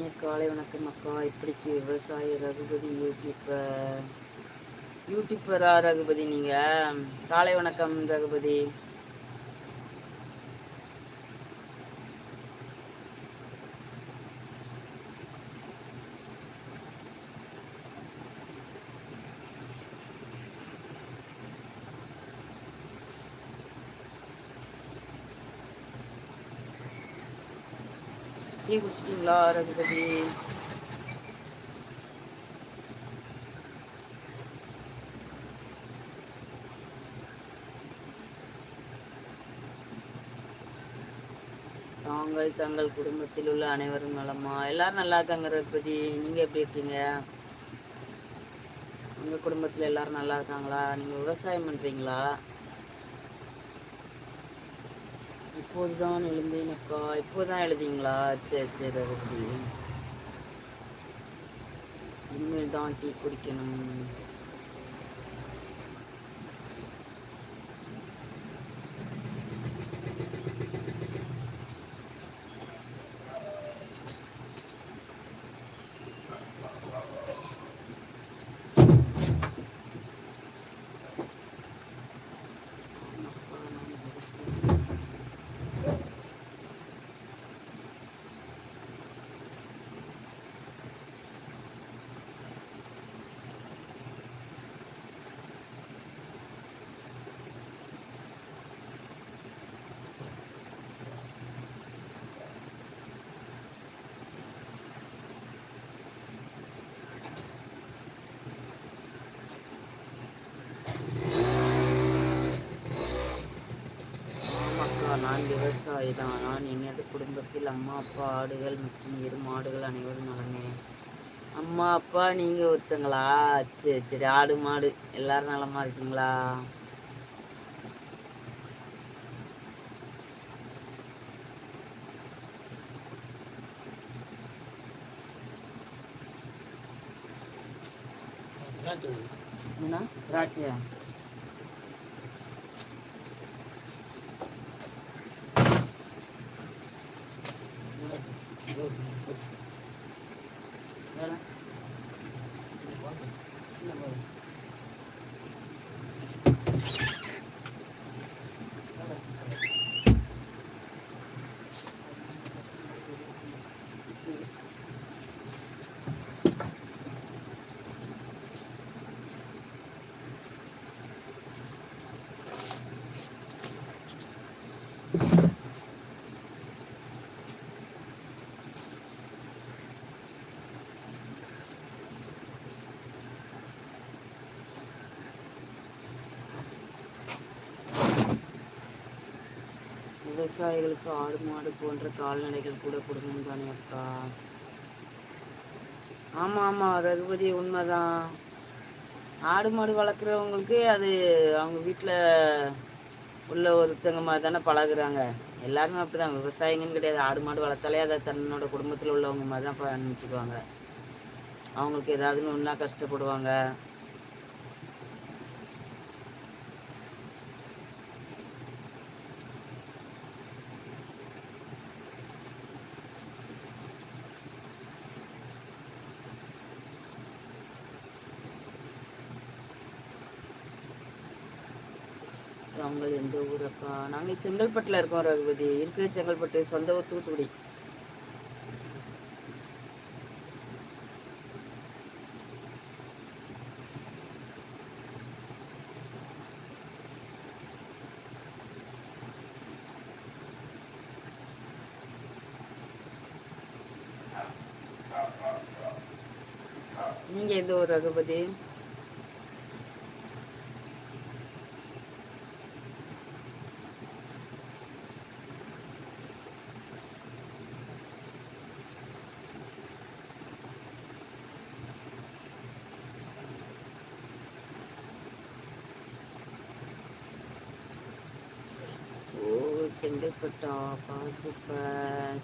இனிய காலை வணக்கம் அக்கா இப்படிக்கு விவசாய ரகுபதி யூடியூப்பர் யூடியூப்பரா ரகுபதி நீங்கள் காலை வணக்கம் ரகுபதி. டீ குடிச்சிட்டிங்களா ரகுபதி? தாங்கள் தங்கள் குடும்பத்தில் உள்ள அனைவரும் நலமா? எல்லாரும் நல்லா இருக்காங்க ரகுபதி. நீங்க எப்படி இருக்கீங்க? உங்க குடும்பத்துல எல்லாரும் நல்லா இருக்காங்களா? நீங்க விவசாயம் பண்றீங்களா? இப்போதுதான் எழுந்தேன் அக்கா இப்போதான் எழுதிங்களா? சரி சரி ரகுபதி இனிமேல் தான் டீ குடிக்கணும். நான் விவசாயி தான் நான் எனது குடும்பத்தில் அம்மா அப்பா ஆடுகள் மற்றும் இரு மாடுகள் அனைவரும் நலமே அம்மா அப்பா நீங்க ஒருத்தங்களா? சரி சரி ஆடு மாடு எல்லாரும் நலமா இருக்கீங்களா? என்ன? திராட்சையா? விவசாயிகளுக்கு ஆடு மாடு போன்ற கால்நடைகள் கூட குடும்பம் தானே அக்கா. ஆமாம் ஆமாம் ரகுபதி உண்மைதான். ஆடு மாடு வளர்க்குறவங்களுக்கு அது அவங்க வீட்டில் உள்ள ஒருத்தங்க மாதிரி தானே பழகுறாங்க. எல்லாருமே அப்படிதான். விவசாயிங்கன்னு கிடையாது. ஆடு மாடு வளர்த்தாலே அதை தன்னோட குடும்பத்தில் உள்ளவங்க மாதிரி தான் நினச்சிக்குவாங்க. அவங்களுக்கு ஏதாவதுன்னு ஒன்றா கஷ்டப்படுவாங்க. அவங்க எந்த ஊர் அக்கா நாங்கள் செங்கல்பட்டில் இருக்கோம் ரகுபதி. இருக்கு செங்கல்பட்டு சொந்த ஊர் தூத்துக்குடி. நீங்கள் எந்த ஊர் ரகுபதி? ஓ செங்கல்பட்டா பா சூப்பர்